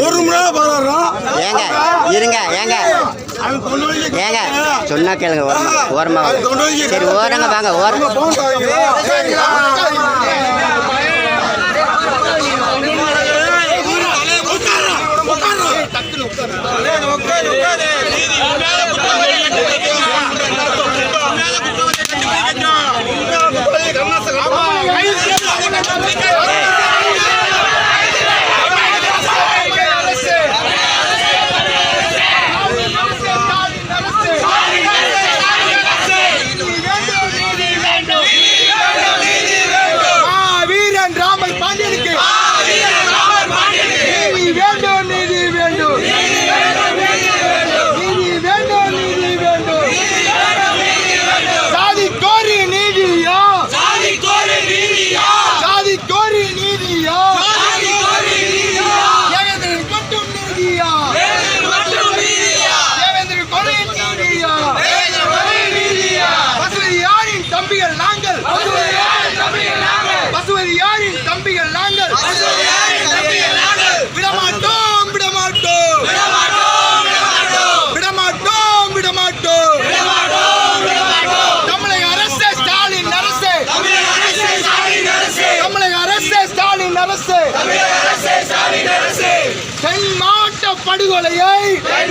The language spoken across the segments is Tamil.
ஒரு மணி நேரம் ஏங்க இருங்க ஏங்க ஏங்க சொன்னா கேளுங்க ஓரமா ஓரமா. சரி ஓரங்க வாங்க ஓரம்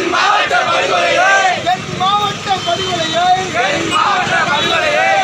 மாவட்ட படுகொலையை. தென் மாவட்ட படுகொலையை.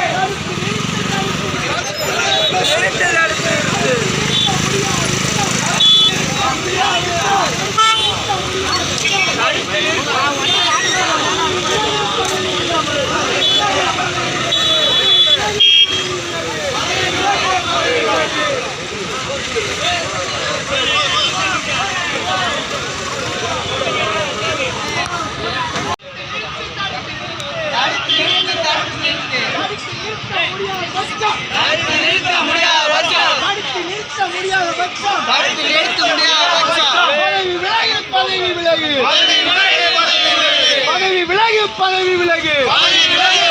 தடுத்து நிறுத்த முடியாத பட்சம் பதவி விலகு பதவி விலகு பதவி விலகு பதவி விலகு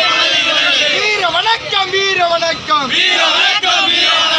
வீர வணக்கம் வீர வணக்கம்.